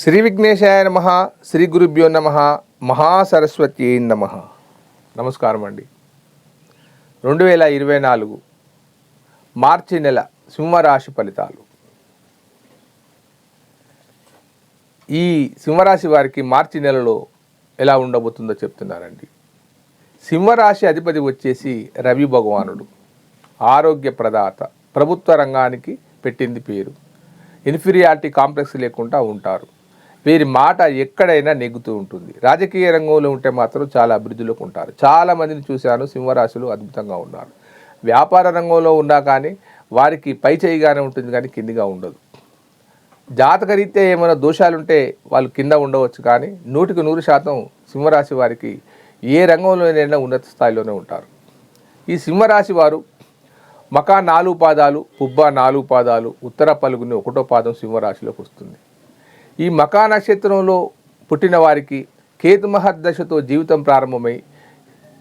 శ్రీ విఘ్నేశాయ నమ శ్రీ గురుభ్యో నమ మహాసరస్వతి నమ. నమస్కారం అండి. రెండు వేల ఇరవై నాలుగు మార్చి నెల సింహరాశి ఫలితాలు. ఈ సింహరాశి వారికి మార్చి నెలలో ఎలా ఉండబోతుందో చెప్తున్నారండి. సింహరాశి అధిపతి వచ్చేసి రవి భగవానుడు. ఆరోగ్య ప్రదాత ప్రభుత్వ రంగానికి పెట్టింది పేరు. ఇన్ఫీరియారిటీ కాంప్లెక్స్ లేకుండా ఉంటారు. వీరి మాట ఎక్కడైనా నెగ్గుతూ ఉంటుంది. రాజకీయ రంగంలో ఉంటే మాత్రం చాలా అభివృద్ధిలోకి ఉంటారు. చాలా మందిని చూశాను సింహరాశులు అద్భుతంగా ఉన్నారు. వ్యాపార రంగంలో ఉన్నా కానీ వారికి పై చేయిగానే ఉంటుంది కానీ కిందిగా ఉండదు. జాతకరీత్యా ఏమైనా దోషాలుంటే వాళ్ళు కింద ఉండవచ్చు కానీ నూటికి నూరు శాతం సింహరాశి వారికి ఏ రంగంలోనైనా ఉన్నత స్థాయిలోనే ఉంటారు. ఈ సింహరాశి వారు మకా నాలుగు పాదాలు పుబ్బ నాలుగు పాదాలు ఉత్తర పలుగుని ఒకటో పాదం సింహరాశిలోకి వస్తుంది. ఈ మకా నక్షత్రంలో పుట్టిన వారికి కేతు మహర్దశతో జీవితం ప్రారంభమై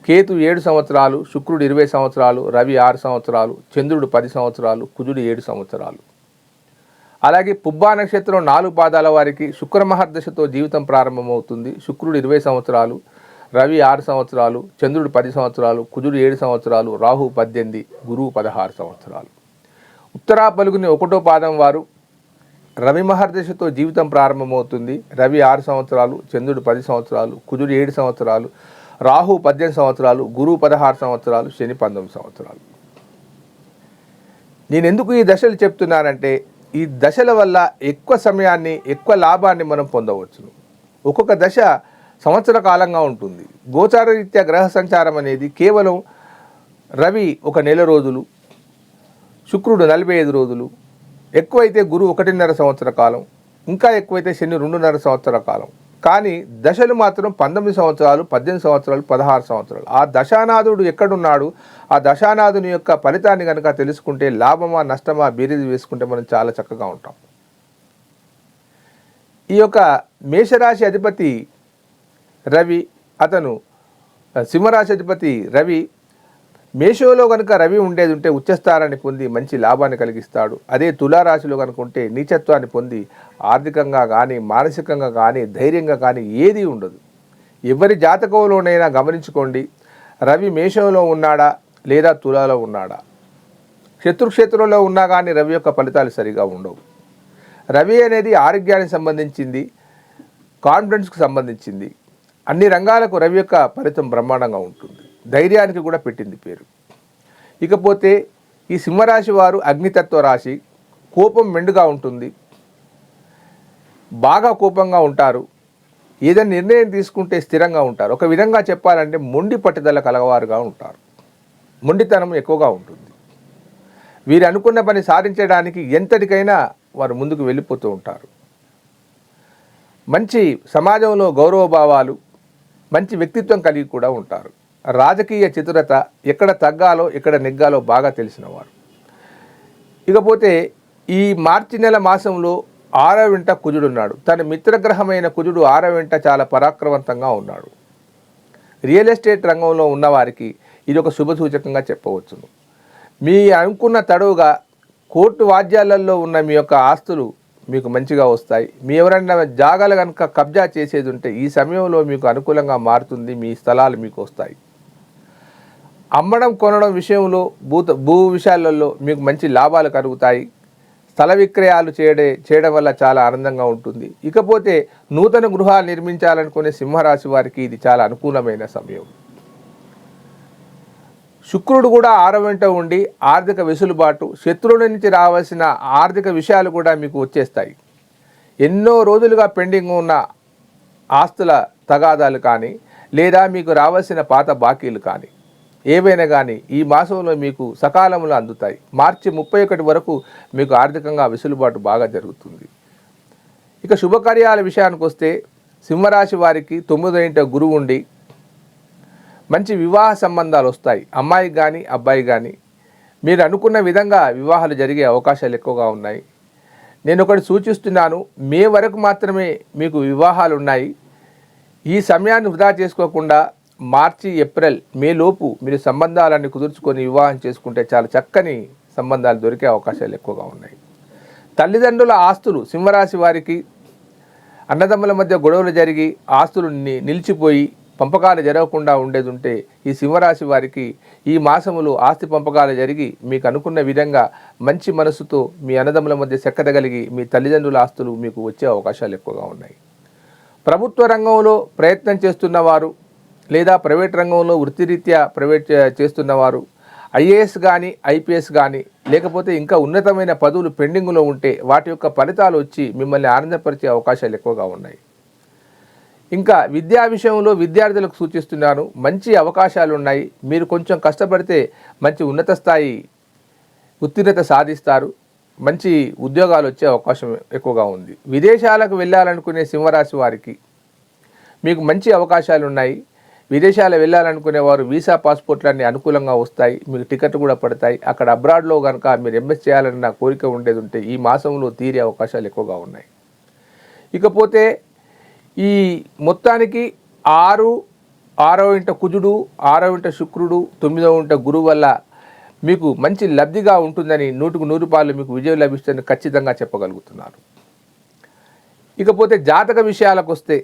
కేతు ఏడు సంవత్సరాలు శుక్రుడు ఇరవై సంవత్సరాలు రవి ఆరు సంవత్సరాలు చంద్రుడు పది సంవత్సరాలు కుజుడు ఏడు సంవత్సరాలు. అలాగే పుబ్బా నక్షత్రం నాలుగు పాదాల వారికి శుక్ర మహర్దశతో జీవితం ప్రారంభమవుతుంది. శుక్రుడు ఇరవై సంవత్సరాలు రవి ఆరు సంవత్సరాలు చంద్రుడు పది సంవత్సరాలు కుజుడు ఏడు సంవత్సరాలు రాహు పద్దెనిమిది గురువు పదహారు సంవత్సరాలు. ఉత్తరా పలుగుని ఒకటో పాదం వారు రవి మహర్దశతో జీవితం ప్రారంభమవుతుంది. రవి ఆరు సంవత్సరాలు చంద్రుడు పది సంవత్సరాలు కుజుడు ఏడు సంవత్సరాలు రాహు పద్దెనిమిది సంవత్సరాలు గురువు పదహారు సంవత్సరాలు శని పంతొమ్మిది సంవత్సరాలు. నేను ఎందుకు ఈ దశలు చెప్తున్నానంటే ఈ దశల వల్ల ఎక్కువ సమయాన్ని ఎక్కువ లాభాన్ని మనం పొందవచ్చును. ఒక్కొక్క దశ సంవత్సర కాలంగా ఉంటుంది. గోచారరీత్యా గ్రహ సంచారం అనేది కేవలం రవి ఒక నెల రోజులు శుక్రుడు నలభై ఐదు రోజులు ఎక్కువైతే గురు ఒకటిన్నర సంవత్సర కాలం ఇంకా ఎక్కువైతే శని రెండున్నర సంవత్సర కాలం. కానీ దశలు మాత్రం పంతొమ్మిది సంవత్సరాలు పద్దెనిమిది సంవత్సరాలు పదహారు సంవత్సరాలు. ఆ దశానాథుడు ఎక్కడున్నాడు? ఆ దశానాథుని యొక్క ఫలితాన్ని కనుక తెలుసుకుంటే లాభమా నష్టమా బీరీది వేసుకుంటే మనం చాలా చక్కగా ఉంటాం. ఈ యొక్క మేషరాశి అధిపతి రవి అతను సింహరాశి అధిపతి రవి మేషోలో కనుక రవి ఉండేది ఉంటే ఉచ్చస్థానాన్ని పొంది మంచి లాభాన్ని కలిగిస్తాడు. అదే తులారాశిలో కనుక ఉంటే నీచత్వాన్ని పొంది ఆర్థికంగా కానీ మానసికంగా కానీ ధైర్యంగా కానీ ఏదీ ఉండదు. ఎవరి జాతకంలోనైనా గమనించుకోండి రవి మేషంలో ఉన్నాడా లేదా తులాలో ఉన్నాడా? శత్రుక్షేత్రంలో ఉన్నా కానీ రవి యొక్క ఫలితాలు సరిగా ఉండవు. రవి అనేది ఆరోగ్యానికి సంబంధించింది కాన్ఫిడెన్స్కు సంబంధించింది. అన్ని రంగాలకు రవి యొక్క ఫలితం బ్రహ్మాండంగా ఉంటుంది. ధైర్యానికి కూడా పెట్టింది పేరు. ఇకపోతే ఈ సింహరాశి వారు అగ్నితత్వ రాశి కోపం మెండుగా ఉంటుంది. బాగా కోపంగా ఉంటారు. ఏదైనా నిర్ణయం తీసుకుంటే స్థిరంగా ఉంటారు. ఒక విధంగా చెప్పాలంటే మొండి పట్టుదల కలవారుగా ఉంటారు. మొండితనం ఎక్కువగా ఉంటుంది. వీరు అనుకున్న పని సాధించడానికి ఎంతటికైనా వారు ముందుకు వెళ్ళిపోతూ ఉంటారు. మంచి సమాజంలో గౌరవభావాలు మంచి వ్యక్తిత్వం కలిగి కూడా ఉంటారు. రాజకీయ చతురత ఎక్కడ తగ్గాలో ఎక్కడ నెగ్గాలో బాగా తెలిసినవారు ఇకపోతే ఈ మార్చి నెల మాసంలో ఆరో వెంట కుజుడున్నాడు తన మిత్రగ్రహమైన కుజుడు ఆరో వెంట చాలా పరాక్రమవంతంగా ఉన్నాడు. రియల్ ఎస్టేట్ రంగంలో ఉన్నవారికి ఇది ఒక శుభ సూచకంగా చెప్పవచ్చును. మీ అనుకున్న తడవుగా కోర్టు వాద్యాలలో ఉన్న మీ యొక్క ఆస్తులు మీకు మంచిగా వస్తాయి. మీ ఎవరైనా జాగాలు కనుక కబ్జా చేసేది ఉంటే ఈ సమయంలో మీకు అనుకూలంగా మారుతుంది. మీ స్థలాలు మీకు వస్తాయి. అమ్మడం కొనడం విషయంలో భూత భూ విషయాలలో మీకు మంచి లాభాలు కలుగుతాయి. స్థల విక్రయాలు చేయడే చేయడం వల్ల చాలా ఆనందంగా ఉంటుంది. ఇకపోతే నూతన గృహాలు నిర్మించాలనుకునే సింహరాశి వారికి ఇది చాలా అనుకూలమైన సమయం. శుక్రుడు కూడా ఆరో వెంట ఉండి ఆర్థిక వెసులుబాటు శత్రువుల నుంచి రావాల్సిన ఆర్థిక విషయాలు కూడా మీకు వచ్చేస్తాయి. ఎన్నో రోజులుగా పెండింగ్ ఉన్న ఆస్తుల తగాదాలు కానీ లేదా మీకు రావాల్సిన పాత బాకీలు కానీ. ఏవైనా కానీ ఈ మాసంలో మీకు సకాలంలో అందుతాయి. మార్చి ముప్పై ఒకటి వరకు మీకు ఆర్థికంగా వెసులుబాటు బాగా జరుగుతుంది. ఇక శుభకార్యాల విషయానికి వస్తే సింహరాశి వారికి తొమ్మిదో ఇంట గురువు ఉండి మంచి వివాహ సంబంధాలు వస్తాయి. అమ్మాయికి కానీ అబ్బాయి కానీ మీరు అనుకున్న విధంగా వివాహాలు జరిగే అవకాశాలు ఎక్కువగా ఉన్నాయి. నేను ఒకటి సూచిస్తున్నాను మే వరకు మాత్రమే మీకు వివాహాలు ఉన్నాయి. ఈ సమయాన్ని వృధా చేసుకోకుండా మార్చి ఏప్రిల్ మే లోపు మీరు సంబంధాలన్నీ కుదుర్చుకొని వివాహం చేసుకుంటే చాలా చక్కని సంబంధాలు దొరికే అవకాశాలు ఎక్కువగా ఉన్నాయి. తల్లిదండ్రుల ఆస్తులు సింహరాశి వారికి అన్నదమ్ముల మధ్య గొడవలు జరిగి ఆస్తులు నిలిచిపోయి పంపకాలు జరగకుండా ఉండేది ఉంటే ఈ సింహరాశి వారికి ఈ మాసములో ఆస్తి పంపకాలు జరిగి మీకు అనుకున్న విధంగా మంచి మనసుతో మీ అన్నదమ్ముల మధ్య చెక్కదగలిగి మీ తల్లిదండ్రుల ఆస్తులు మీకు వచ్చే అవకాశాలు ఎక్కువగా ఉన్నాయి. ప్రభుత్వ రంగంలో ప్రయత్నం చేస్తున్నవారు లేదా ప్రైవేట్ రంగంలో వృత్తిరీత్యా ప్రైవేట్ చేస్తున్నవారు ఐఏఎస్ కానీ ఐపీఎస్ కానీ లేకపోతే ఇంకా ఉన్నతమైన పదవులు పెండింగ్లో ఉంటే వాటి యొక్క ఫలితాలు వచ్చి మిమ్మల్ని ఆనందపరిచే అవకాశాలు ఎక్కువగా ఉన్నాయి. ఇంకా విద్యా విషయంలో విద్యార్థులకు సూచిస్తున్నాను మంచి అవకాశాలు ఉన్నాయి. మీరు కొంచెం కష్టపడితే మంచి ఉన్నత స్థాయి ఉత్తీర్ణత సాధిస్తారు. మంచి ఉద్యోగాలు వచ్చే అవకాశం ఎక్కువగా ఉంది. విదేశాలకు వెళ్ళాలనుకునే సింహరాశి వారికి మీకు మంచి అవకాశాలు ఉన్నాయి. విదేశాలు వెళ్ళాలనుకునే వారు వీసా పాస్పోర్ట్లన్నీ అనుకూలంగా వస్తాయి. మీకు టికెట్ కూడా పడతాయి. అక్కడ అబ్రాడ్లో కనుక మీరు ఎంఎస్ చేయాలన్న కోరిక ఉండేది ఉంటే ఈ మాసంలో తీరే అవకాశాలు ఎక్కువగా ఉన్నాయి. ఇకపోతే ఈ మొత్తానికి ఆరు ఆరో ఇంట కుజుడు ఆరో ఇంట శుక్రుడు తొమ్మిదో ఇంట గురువు వల్ల మీకు మంచి లబ్ధిగా ఉంటుందని నూటుకు నూరు పాలు మీకు విజయం లభిస్తుందని ఖచ్చితంగా చెప్పగలుగుతున్నారు. ఇకపోతే జాతక విషయాలకు వస్తే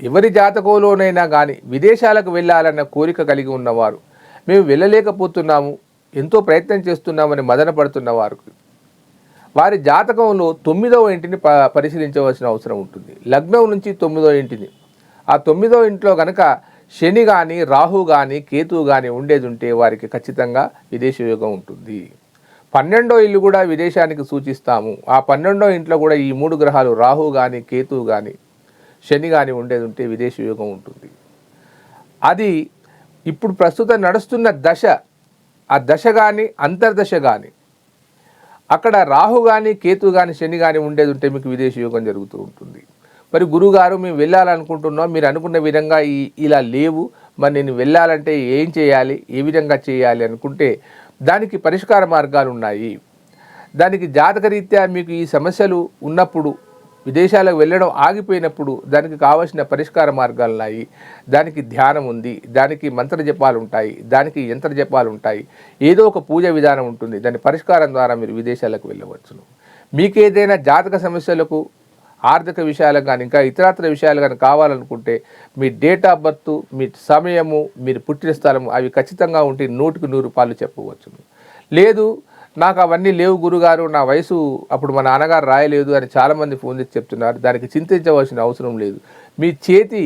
ఎవరి జాతకంలోనైనా కానీ విదేశాలకు వెళ్ళాలన్న కోరిక కలిగి ఉన్నవారు. మేము వెళ్ళలేకపోతున్నాము. ఎంతో ప్రయత్నం చేస్తున్నామని మదన వారికి. వారి జాతకంలో తొమ్మిదవ ఇంటిని ప పరిశీలించవలసిన అవసరం ఉంటుంది. లగ్నం నుంచి తొమ్మిదవ ఇంటిని. ఆ తొమ్మిదవ ఇంట్లో కనుక శని కానీ రాహు కానీ కేతువు కానీ ఉండేది ఉంటే వారికి ఖచ్చితంగా విదేశ యోగం ఉంటుంది. పన్నెండో ఇల్లు కూడా విదేశానికి సూచిస్తాము. ఆ పన్నెండో ఇంట్లో కూడా ఈ మూడు గ్రహాలు రాహు కానీ కేతువు కానీ శని కానీ ఉండేది ఉంటే విదేశీ యోగం ఉంటుంది. అది ఇప్పుడు ప్రస్తుతం నడుస్తున్న దశ ఆ దశ కానీ అంతర్దశ కానీ అక్కడ రాహు కానీ కేతు కానీ శని కానీ ఉండేది ఉంటే మీకు విదేశీ యోగం జరుగుతూ ఉంటుంది. మరి గురువుగారు మేము వెళ్ళాలనుకుంటున్నాం మీరు అనుకున్న విధంగా ఈ ఇలా లేవు మరి నేను వెళ్ళాలంటే ఏం చేయాలి ఏ విధంగా చేయాలి అనుకుంటే దానికి పరిష్కార మార్గాలు ఉన్నాయి. దానికి జాతకరీత్యా మీకు ఈ సమస్యలు ఉన్నప్పుడు విదేశాలకు వెళ్ళడం ఆగిపోయినప్పుడు దానికి కావలసిన పరిష్కార మార్గాలు ఉన్నాయి. దానికి ధ్యానం ఉంది. దానికి మంత్ర జపాలు ఉంటాయి. దానికి యంత్ర జపాలు ఉంటాయి. ఏదో ఒక పూజ విధానం ఉంటుంది. దాని పరిష్కారం ద్వారా మీరు విదేశాలకు వెళ్ళవచ్చును. మీకు ఏదైనా జాతక సమస్యలకు ఆర్థిక విషయాలకు కానీ ఇంకా ఇతరత్ర విషయాలు కానీ కావాలనుకుంటే మీ డేట్ ఆఫ్ బర్త్ మీ సమయము మీరు పుట్టిన స్థలము అవి ఖచ్చితంగా ఉంటే నూటికి నూరు రూపాయలు చెప్పవచ్చును. లేదు నాకు అవన్నీ లేవు గురుగారు నా వయసు అప్పుడు మా నాన్నగారు రాయలేదు అని చాలామంది ఫోన్ చేసి చెప్తున్నారు. దానికి చింతించవలసిన అవసరం లేదు. మీ చేతి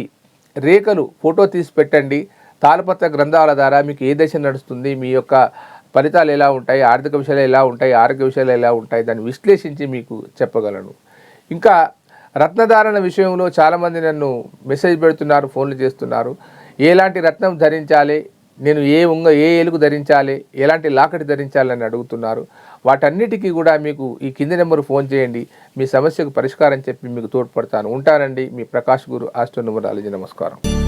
రేఖలు ఫోటో తీసి పెట్టండి. తాళపత్ర గ్రంథాల ద్వారా మీకు ఏ దశ నడుస్తుంది మీ యొక్క ఫలితాలు ఎలా ఉంటాయి ఆర్థిక విషయాలు ఎలా ఉంటాయి ఆరోగ్య విషయాలు ఎలా ఉంటాయి దాన్ని విశ్లేషించి మీకు చెప్పగలను. ఇంకా రత్నధారణ విషయంలో చాలామంది నన్ను మెసేజ్ పెడుతున్నారు ఫోన్లు చేస్తున్నారు. ఎలాంటి రత్నం ధరించాలి నేను ఏ ఉంగ ఏ ఎలుగు ధరించాలి ఎలాంటి లాకటి ధరించాలని అడుగుతున్నారు. వాటన్నిటికీ కూడా మీకు ఈ కింది నెంబర్ ఫోన్ చేయండి. మీ సమస్యకు పరిష్కారం చెప్పి మీకు తోడ్పడతాను. ఉంటానండి. మీ ప్రకాష్ గురు ఆస్ట్రో న్యూమరాలజీ నమస్కారం.